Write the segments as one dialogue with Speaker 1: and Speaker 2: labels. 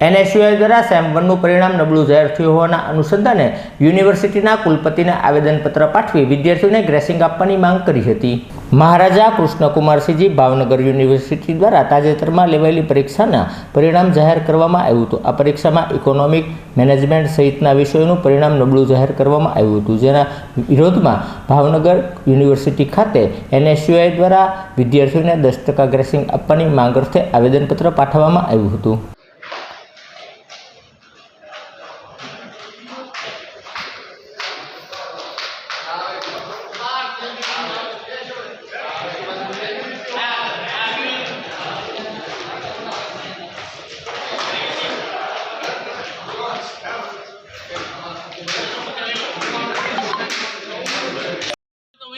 Speaker 1: NSUI દ્વારા same વનનું પરિણામ નબળું જાહેર થયું હોવાના અનુસંધાને યુનિવર્સિટીના કુલપતિને આવેદનપત્ર પાઠવી વિદ્યાર્થીઓને ગ્રેસિંગ આપવાની માંગ કરી હતી. મહારાજા કૃષ્ણકુમારસિંહજી ભાવનગર યુનિવર્સિટી દ્વારા તાજેતરમાં લેવાયેલી પરીક્ષાના પરિણામ જાહેર કરવામાં આવ્યું હતું. આ પરીક્ષામાં ઇકોનોમિક મેનેજમેન્ટ સહિતના વિષયોનું પરિણામ નબળું જાહેર કરવામાં આવ્યું હતું. જેના વિરોધમાં ભાવનગર યુનિવર્સિટી ખાતે એનએસયુઆઈ દ્વારા વિદ્યાર્થીઓને દસ ટકા ગ્રેસિંગ આપવાની માંગ અર્થે આવેદનપત્ર પાઠવવામાં આવ્યું હતું.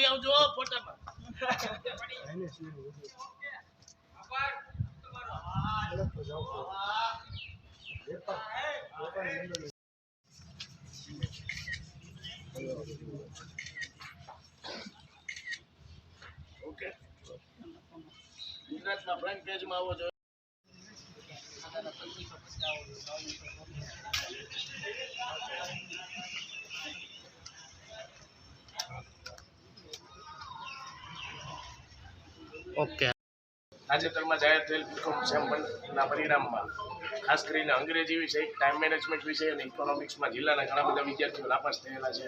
Speaker 2: આવજો ફોટામાં. ગુજરાતના ફ્રન્ટ પેજમાં આવો છો. ઓકે. તાજેતરમાં જાહેર થયેલ બીકોમ સેમ્પલના પરિણામમાં ખાસ કરીને અંગ્રેજી વિષય ટાઈમ મેનેજમેન્ટ વિષય અને ઇકોનોમિક્સમાં જિલ્લાના ઘણા બધા વિદ્યાર્થીઓ નાપાસ થયેલા છે.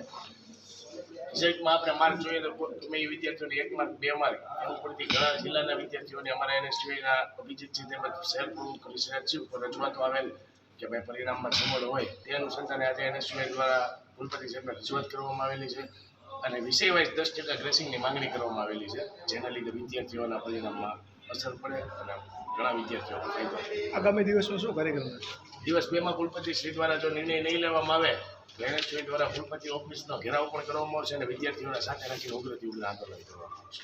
Speaker 2: રિઝલ્ટમાં આપણે માર્ક જોઈએ તો તમે વિદ્યાર્થીઓને એક માર્ક બે માર્ક એમ ઉપરથી ઘણા જિલ્લાના વિદ્યાર્થીઓને અમારા એનએસટીઆઈના અભિજીતજી તેમજ શહેરપ્રમુખ રિસર્ચી ઉપર રજૂઆતો આવેલ કે ભાઈ પરિણામમાં સગવડ હોય તે અનુસંધાને આજે એનએસટીઆઈ દ્વારા કુલપતિ સાહેબને રજૂઆત કરવામાં આવેલી છે. અને વિષય વાઇઝ દસ ટકા ગ્રેસિંગની માંગણી કરવામાં આવેલી છે જેના લીધે વિદ્યાર્થીઓના પરિણામમાં અસર પડે અને ઘણા વિદ્યાર્થીઓ ફાયદો
Speaker 3: આગામી દિવસમાં શું કાર્યક્રમ
Speaker 2: દિવસ બેમાં કુલપતિ શ્રી દ્વારા જો નિર્ણય નહીં લેવામાં આવે તો એનએસયુઆઈ દ્વારા કુલપતિ ઓફિસનો ઘેરાવ પણ કરવામાં આવશે અને વિદ્યાર્થીઓને સાથે રાખીને ઉગ્રથી ઉગ્ર આંદોલન કરવામાં આવશે.